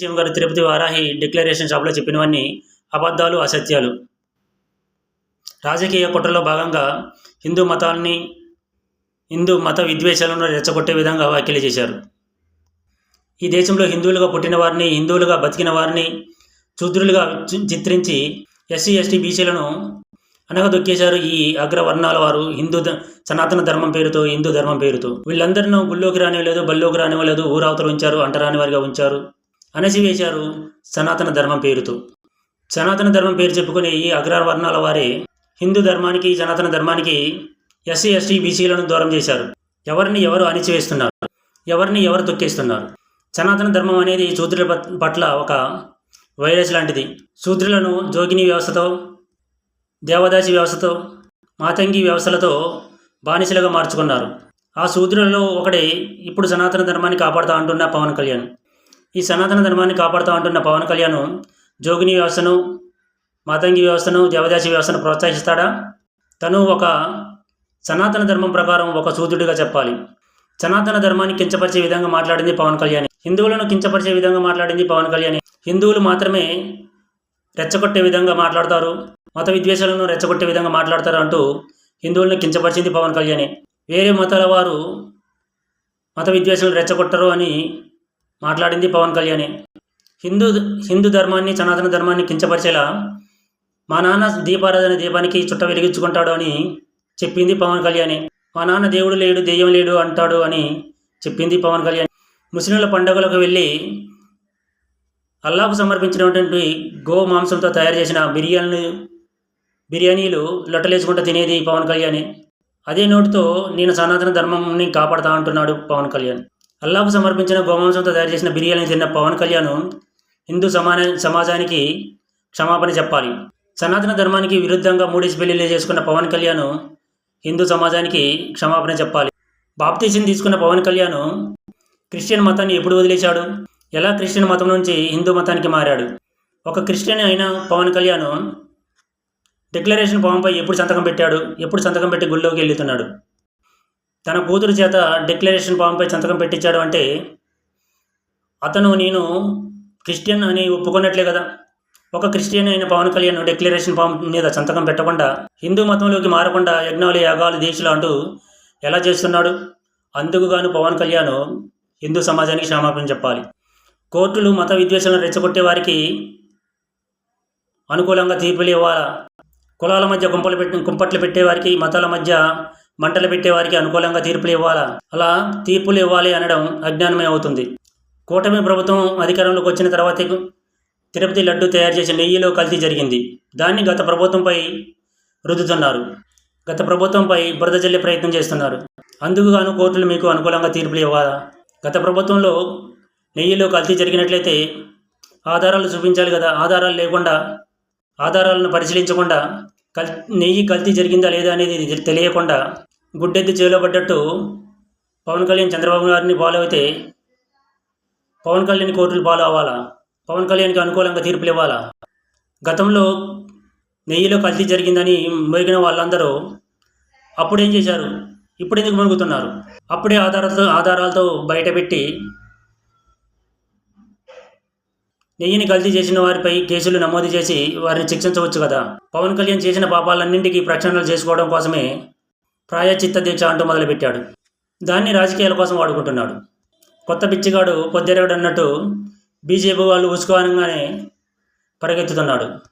CM గారు Tirupati Varahi declaration షాప్లో చెప్పినవన్నీ అబద్ధాలు అసత్యాలు. రాజకీయ కుట్రలో భాగంగా హిందూ మతాన్ని హిందూ మత విద్వేషాలను రెచ్చగొట్టే విధంగా వ్యాఖ్యలు చేశారు. ఈ దేశంలో హిందువులుగా పుట్టిన వారిని హిందువులుగా బతికిన వారిని శూద్రులుగా చిత్రించి ఎస్సీ ఎస్టీ బీసీలను అనగదొక్కేశారు ఈ అగ్రవర్ణాల వారు హిందూ సనాతన ధర్మం పేరుతో హిందూ ధర్మం పేరుతో. వీళ్ళందరినూ గుళ్ళోకి రానివ్వలేదు బల్లోకి రానివ్వలేదు ఊరావతలు ఉంచారు అంటరాని వారిగా ఉంచారు. అణచివేశారు సనాతన ధర్మం పేరుతో. సనాతన ధర్మం పేరు చెప్పుకునే ఈ అగ్రవర్ణాల వారే హిందూ ధర్మానికి సనాతన ధర్మానికి ఎస్సీ ఎస్టీ బీసీలను దూరం చేశారు. ఎవరిని ఎవరు అణిచివేస్తున్నారు? ఎవరిని ఎవరు తొక్కేస్తున్నారు? సనాతన ధర్మం అనేది శూద్రుల పట్- పట్ల ఒక వైరస్ లాంటిది. శూద్రులను జోగిని వ్యవస్థతో దేవదాసి వ్యవస్థతో మాతంగి వ్యవస్థలతో బానిసలుగా మార్చుకున్నారు. ఆ శూద్రులలో ఒకడే ఇప్పుడు సనాతన ధర్మాన్ని కాపాడుతూ అంటున్న పవన్ కళ్యాణ్. ఈ సనాతన ధర్మాన్ని కాపాడుతూ అంటున్న పవన్ కళ్యాణ్ జోగిని వ్యవస్థను మాతంగి వ్యవస్థను దేవదాసి వ్యవస్థను ప్రోత్సహిస్తాడా? తను ఒక సనాతన ధర్మం ప్రకారం ఒక సూదుడిగా చెప్పాలి. సనాతన ధర్మాన్ని కించపరిచే విధంగా మాట్లాడింది పవన్ కళ్యాణ్. హిందువులను కించపరిచే విధంగా మాట్లాడింది పవన్ కళ్యాణ్. హిందువులు మాత్రమే రెచ్చగొట్టే విధంగా మాట్లాడతారు. మత విద్వేషాలను రెచ్చగొట్టే విధంగా మాట్లాడతారు అంటూ హిందువులను కించపరిచింది పవన్ కళ్యాణ్. వేరే మతాల వారు మత విద్వేషాలు రెచ్చగొట్టరు అని మాట్లాడింది పవన్ కళ్యాణ్. హిందూ హిందూ ధర్మాన్ని సనాతన ధర్మాన్ని కించపరిచేలా మా నాన్న దీపారాధన దీపానికి చుట్ట వెలిగించుకుంటాడు అని చెప్పింది పవన్ కళ్యాణ్. మా నాన్న దేవుడు లేడు దెయ్యం లేడు అంటాడు అని చెప్పింది పవన్ కళ్యాణ్. ముస్లింల పండుగలకు వెళ్ళి అల్లాకు సమర్పించినటువంటి గో మాంసంతో తయారు చేసిన బిర్యానీలు బిర్యానీలు లొట్టలేసుకుంటూ తినేది పవన్ కళ్యాణ్. అదే నోటితో నేను సనాతన ధర్మంని కాపాడుతా అంటున్నాడు పవన్ కళ్యాణ్. అల్లాకు సమర్పించిన గోమాంసంతో తయారు చేసిన బిర్యానీ తిన్న పవన్ కళ్యాణ్ హిందూ సమాన సమాజానికి క్షమాపణ చెప్పాలి. సనాతన ధర్మానికి విరుద్ధంగా మూడేసి పెళ్ళిళ్ళు చేసుకున్న పవన్ కళ్యాణ్ హిందూ సమాజానికి క్షమాపణ చెప్పాలి. బాప్తీసం తీసుకున్న పవన్ కళ్యాణ్ క్రిస్టియన్ మతాన్ని ఎప్పుడు వదిలేశాడు? ఎలా క్రిస్టియన్ మతం నుంచి హిందూ మతానికి మారాడు? ఒక క్రిస్టియన్ అయిన పవన్ కళ్యాణ్ డిక్లరేషన్ ఫామ్పై ఎప్పుడు సంతకం పెట్టాడు? ఎప్పుడు సంతకం పెట్టి గుళ్ళోకి వెళ్తున్నాడు? తన కూతురు చేత డిక్లరేషన్ ఫామ్పై సంతకం పెట్టించాడు అంటే అతను నేను క్రిస్టియన్ అని ఒప్పుకున్నట్లే కదా. ఒక క్రిస్టియన్ అయిన పవన్ కళ్యాణ్ డిక్లరేషన్ ఫామ్ మీద సంతకం పెట్టకుండా హిందూ మతంలోకి మారకుండా యజ్ఞాలు యాగాలు దీక్షలు అంటూ ఎలా చేస్తున్నాడు? అందుకు గాను పవన్ కళ్యాణ్ హిందూ సమాజానికి క్షమాపణ చెప్పాలి. కోర్టులు మత విద్వేషాలను రెచ్చగొట్టే వారికి అనుకూలంగా తీర్పులు ఇవ్వాలా? కులాల మధ్య గుంపలు పెట్టి కుంపట్లు పెట్టేవారికి మతాల మధ్య మంటలు పెట్టేవారికి అనుకూలంగా తీర్పులు ఇవ్వాలా? అలా తీర్పులు ఇవ్వాలి అనడం అజ్ఞానమే అవుతుంది. కూటమి ప్రభుత్వం అధికారంలోకి వచ్చిన తర్వాత తిరుపతి లడ్డు తయారు చేసే నెయ్యిలో కల్తీ జరిగింది. దాన్ని గత ప్రభుత్వంపై రుద్దుతున్నారు. గత ప్రభుత్వంపై బురద జల్లే ప్రయత్నం చేస్తున్నారు. అందుకుగాను కోర్టులు మీకు అనుకూలంగా తీర్పులు ఇవ్వాలా? గత ప్రభుత్వంలో నెయ్యిలో కల్తీ జరిగినట్లయితే ఆధారాలు చూపించాలి కదా? ఆధారాలు లేకుండా ఆధారాలను పరిశీలించకుండా కల్ నెయ్యి కల్తీ జరిగిందా లేదా అనేది తెలియకుండా గుడ్డెద్ది చేలో పడ్డట్టు పవన్ కళ్యాణ్ చంద్రబాబు గారిని ఫాలో అయితే పవన్ కళ్యాణ్ కోర్టులు ఫాలో అవ్వాలా పవన్ కళ్యాణ్కి అనుకూలంగా తీర్పులు ఇవ్వాలా గతంలో నెయ్యిలో కల్తీ జరిగిందని మురిగిన వాళ్ళందరూ అప్పుడు ఏం చేశారు? ఇప్పుడు ఎందుకు మురుగుతున్నారు అప్పుడే ఆధారాలతో ఆధారాలతో బయటపెట్టి నెయ్యిని కల్తీ చేసిన వారిపై కేసులు నమోదు చేసి వారిని శిక్షించవచ్చు కదా? పవన్ కళ్యాణ్ చేసిన పాపాలన్నింటికీ ప్రక్షణలు చేసుకోవడం కోసమే ప్రాయచిత్త దీక్ష అంటూ మొదలుపెట్టాడు. దాన్ని రాజకీయాల కోసం వాడుకుంటున్నాడు. కొత్త పిచ్చిగాడు పొద్దెరగడు అన్నట్టు బీజేపీ వాళ్ళు ఉసుకోనంగానే పరిగెత్తుతున్నాడు.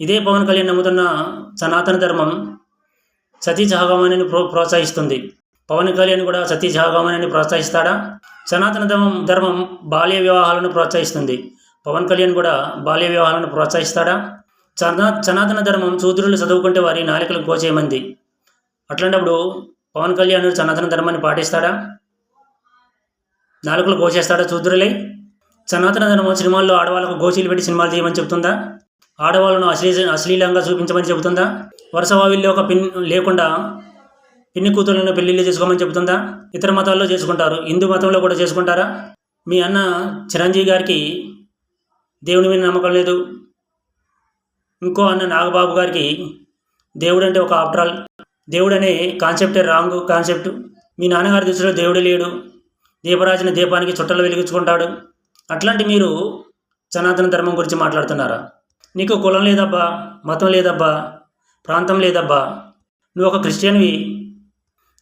ఇదే పవన్ కళ్యాణ్ నమ్ముతున్న సనాతన ధర్మం సతీ సహగమనాన్ని ప్రో ప్రోత్సహిస్తుంది. పవన్ కళ్యాణ్ కూడా సతీ సహగమనాన్ని ప్రోత్సహిస్తాడా? సనాతన ధర్మం ధర్మం బాల్య వివాహాలను ప్రోత్సహిస్తుంది. పవన్ కళ్యాణ్ కూడా బాల్య వివాహాలను ప్రోత్సహిస్తాడా? సనా సనాతన ధర్మం సూత్రులు చదువుకుంటే వారి నాలికలు కోచేయమంది అట్లాంటప్పుడు పవన్ కళ్యాణ్ సనాతన ధర్మాన్ని పాటిస్తాడా? నాలుకలు కోసేస్తాడా శూద్రులై? సనాతన ధర్మం సినిమాల్లో ఆడవాళ్ళకు గోచీలు పెట్టి సినిమాలు తీయమని చెబుతుందా? ఆడవాళ్ళను అశ్లీ అశ్లీలంగా చూపించమని చెబుతుందా? వరుస వావిల్లో ఒక పిన్ లేకుండా పిన్ని కూతుళ్ళను పెళ్ళిళ్ళు చేసుకోమని చెబుతుందా? ఇతర మతాల్లో చేసుకుంటారు. హిందూ మతంలో కూడా చేసుకుంటారా? మీ అన్న చిరంజీవి గారికి దేవుని మీద నమ్మకం లేదు. ఇంకో అన్న నాగబాబు గారికి దేవుడు అంటే ఒక ఆఫ్టర్ ఆల్ దేవుడు అనే కాన్సెప్టే రాంగ్ కాన్సెప్ట్ మీ నాన్నగారి దృష్టిలో దేవుడు లేడు. దీపరాజున దీపానికి చుట్టలు వెలిగించుకుంటాడు. అట్లాంటి మీరు సనాతన ధర్మం గురించి మాట్లాడుతున్నారా? నీకు కులం లేదబ్బా మతం లేదబ్బా ప్రాంతం లేదబ్బా. నువ్వు ఒక క్రిస్టియన్వి.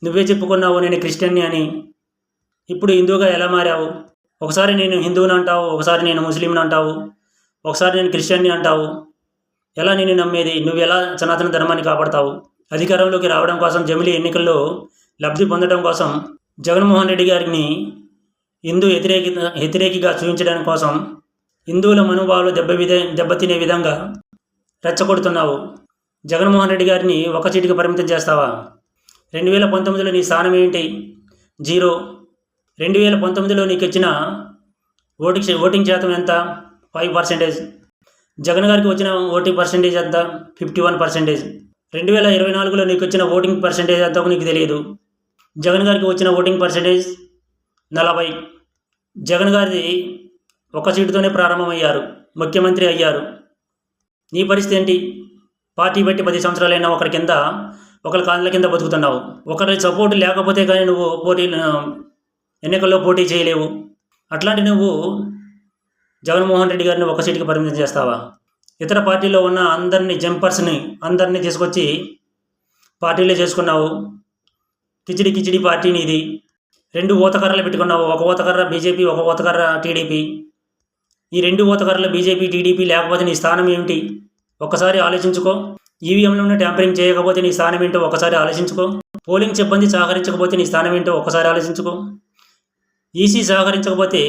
నువ్వే చెప్పుకున్నావు నేను క్రిస్టియన్ని అని. ఇప్పుడు హిందువుగా ఎలా మారావు? ఒకసారి నేను హిందువుని అంటావు ఒకసారి నేను ముస్లింని అంటావు ఒకసారి నేను క్రిస్టియన్ని అంటావు. ఎలా నేను నమ్మేది? నువ్వు ఎలా సనాతన ధర్మాన్ని కాపాడతావు? అధికారంలోకి రావడం కోసం జమిలీ ఎన్నికల్లో లబ్ధి పొందడం కోసం జగన్మోహన్ రెడ్డి గారిని హిందూ వ్యతిరేకి వ్యతిరేకిగా చూపించడానికి కోసం హిందువుల మనోభావాలు దెబ్బ విధ దెబ్బతినే విధంగా రెచ్చగొడుతున్నావు. జగన్మోహన్ రెడ్డి గారిని ఒక చీటికి పరిమితం చేస్తావా? రెండు వేల పంతొమ్మిదిలో నీ స్థానం ఏంటి జీరో. రెండు వేల పంతొమ్మిదిలో నీకు ఇచ్చిన ఓటింగ్ ఓటింగ్ శాతం ఎంత? Five percentage. జగన్ గారికి వచ్చిన ఓటింగ్ పర్సెంటేజ్ ఎంత? Fifty one percentage. రెండు వేల ఇరవై నాలుగులో నీకు వచ్చిన ఓటింగ్ పర్సెంటేజ్ ఎంతో నీకు తెలియదు. జగన్ గారికి వచ్చిన ఓటింగ్ పర్సెంటేజ్ నలభై. జగన్ గారిది ఒక సీటుతోనే ప్రారంభమయ్యారు. ముఖ్యమంత్రి అయ్యారు. నీ పరిస్థితి ఏంటి? పార్టీ పెట్టి పది సంవత్సరాలైనా ఒకరి కింద ఒకరి కాళ్ళ కింద బతుకుతున్నావు. ఒకరి సపోర్ట్ లేకపోతే కానీ నువ్వు పోటీ ఎన్నికల్లో పోటీ చేయలేవు. అట్లాంటి నువ్వు జగన్మోహన్ రెడ్డి గారిని ఒక సీటుకి పరిమితం చేస్తావా? ఇతర పార్టీలో ఉన్న అందరినీ జంపర్స్ని అందరినీ తీసుకొచ్చి పార్టీలో చేసుకున్నావు. కిచిడి కిచిడి పార్టీని ఇది రెండు ఓతకర్రలు పెట్టుకున్నావు. ఒక ఓతకర్ర బీజేపీ ఒక ఓతకర్ర టీడీపీ. ఈ రెండు ఓతకర్రలు బీజేపీ టీడీపీ లేకపోతే నీ స్థానం ఏమిటి? ఒక్కసారి ఆలోచించుకో. ఈవీఎంలోనే ట్యాంపరింగ్ చేయకపోతే నీ స్థానం ఏంటో ఒకసారి ఆలోచించుకో. పోలింగ్ సిబ్బంది సహకరించకపోతే నీ స్థానం ఏంటో ఒకసారి ఆలోచించుకో. ఈసీ సహకరించకపోతే